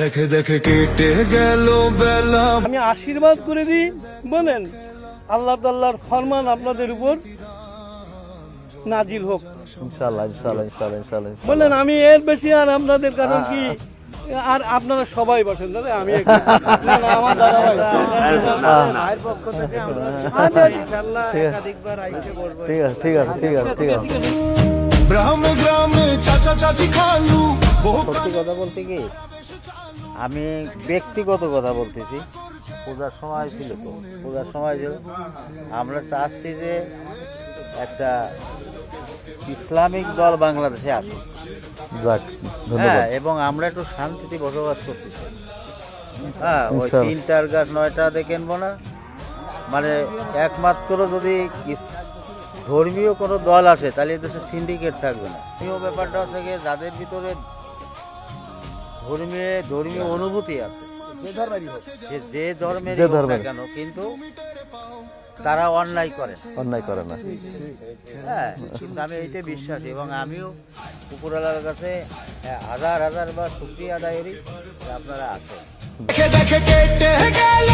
দেখে দেখে কেটে গেল বেলা আমি আশীর্বাদ করে দিই বলেন আল্লাহ তাল্লাহর ফরমান আপনাদের উপর নাজিল হোক বলেন আমি এর বেশি আর আপনাদের কারণ কি আর আপনারা সবাই বসেন দাদা আমি না, না, আমার দাদা ভাই ভাইয়ের পক্ষ থেকে আমরা আচ্ছা, ঠিক আছে। একাধিকবার আইসে বলব ঠিক আছে ঠিক আছে ঠিক আছে ঠিক আছে গ্রামে গ্রামে চাচা চাচি খালু সত্যি কথা বলতে কি আমি ব্যক্তিগত কথা বলতেছি। পূজার সময় ছিল তো। পূজার সময় ছিল আমরা চাচ্ছি যে একটা ইসলামিক দল বাংলাদেশে আসুক। যাক হ্যাঁ এবং আমরা একটু শান্তিতে বসবাস করতে চাই। হ্যাঁ ওই তিনটার গাছ নয়টা দেখেনবো না। মানে একমাত্র যদি ধর্মীয় কোনো দল আসে তাহলে দেশে সিন্ডিকেট থাকবে না। ব্যাপারটা হচ্ছে যাদের ভিতরে ধর্মীয় ধর্মীয় অনুভূতি আছে। যে ধর্মের যে ধর্মের। কেন কিন্তু তারা অন্যায় করে অন্যায় করে না। হ্যাঁ কিন্তু আমি এইটা বিশ্বাসী এবং আমিও কুকুরালার কাছে হাজার হাজার বা শুক্রিয়া আদায় করি আপনারা আছে দেখে দেখে কেটে গেল